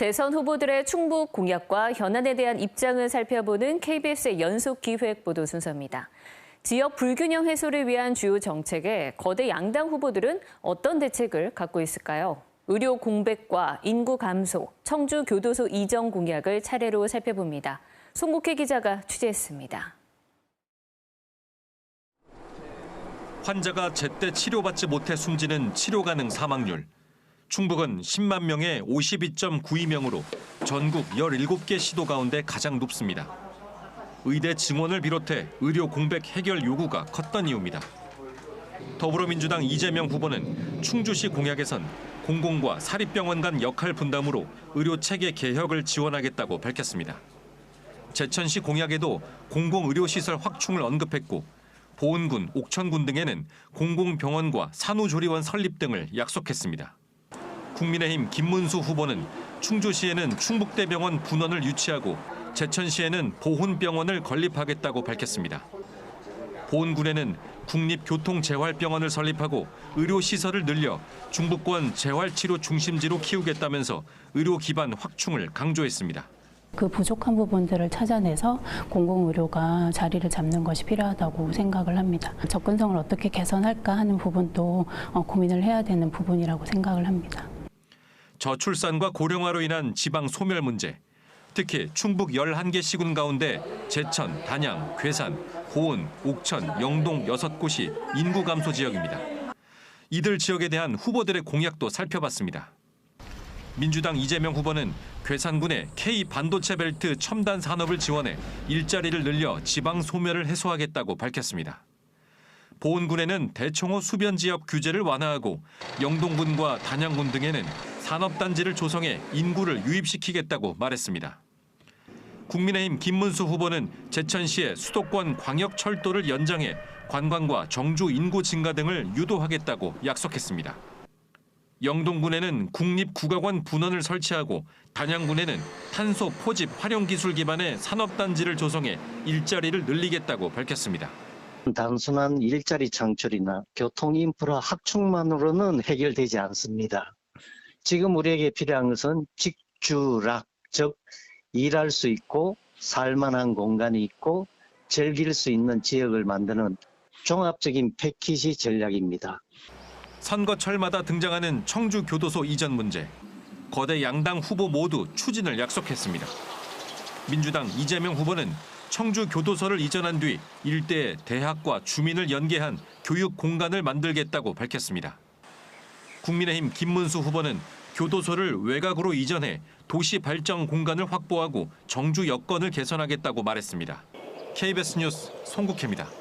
대선 후보들의 충북 공약과 현안에 대한 입장을 살펴보는 KBS의 연속 기획 보도 순서입니다. 지역 불균형 해소를 위한 주요 정책에 거대 양당 후보들은 어떤 대책을 갖고 있을까요? 의료 공백과 인구 감소, 청주 교도소 이전 공약을 차례로 살펴봅니다. 송국혜 기자가 취재했습니다. 환자가 제때 치료받지 못해 숨지는 치료 가능 사망률. 충북은 10만 명의 52.92명으로 전국 17개 시도 가운데 가장 높습니다. 의대 증원을 비롯해 의료 공백 해결 요구가 컸던 이유입니다. 더불어민주당 이재명 후보는 충주시 공약에선 공공과 사립병원 간 역할 분담으로 의료 체계 개혁을 지원하겠다고 밝혔습니다. 제천시 공약에도 공공의료시설 확충을 언급했고 보은군, 옥천군 등에는 공공병원과 산후조리원 설립 등을 약속했습니다. 국민의힘 김문수 후보는 충주시에는 충북대병원 분원을 유치하고 제천시에는 보훈병원을 건립하겠다고 밝혔습니다. 보은군에는 국립교통재활병원을 설립하고 의료시설을 늘려 중부권 재활치료 중심지로 키우겠다면서 의료 기반 확충을 강조했습니다. 그 부족한 부분들을 찾아내서 공공의료가 자리를 잡는 것이 필요하다고 생각을 합니다. 접근성을 어떻게 개선할까 하는 부분도 어, 고민을 해야 되는 부분이라고 생각을 합니다. 저출산과 고령화로 인한 지방 소멸 문제, 특히 충북 11개 시군 가운데 제천, 단양, 괴산, 고은, 옥천, 영동 6곳이 인구 감소 지역입니다. 이들 지역에 대한 후보들의 공약도 살펴봤습니다. 민주당 이재명 후보는 괴산군의 K 반도체 벨트 첨단 산업을 지원해 일자리를 늘려 지방 소멸을 해소하겠다고 밝혔습니다. 보은군에는 대청호 수변 지역 규제를 완화하고 영동군과 단양군 등에는 산업단지를 조성해 인구를 유입시키겠다고 말했습니다. 국민의힘 김문수 후보는 제천시의 수도권 광역철도를 연장해 관광과 정주 인구 증가 등을 유도하겠다고 약속했습니다. 영동군에는 국립국악원 분원을 설치하고 단양군에는 탄소 포집 활용 기술 기반의 산업단지를 조성해 일자리를 늘리겠다고 밝혔습니다. 단순한 일자리 창출이나 교통 인프라 확충만으로는 해결되지 않습니다. 지금 우리에게 필요한 것은 직주락, 즉 일할 수 있고 살만한 공간이 있고 즐길 수 있는 지역을 만드는 종합적인 패키지 전략입니다. 선거철마다 등장하는 청주 교도소 이전 문제. 거대 양당 후보 모두 추진을 약속했습니다. 민주당 이재명 후보는 청주 교도소를 이전한 뒤 일대에 대학과 주민을 연계한 교육 공간을 만들겠다고 밝혔습니다. 국민의힘 김문수 후보는 교도소를 외곽으로 이전해 도시 발전 공간을 확보하고 정주 여건을 개선하겠다고 말했습니다. KBS 뉴스 송국혜입니다.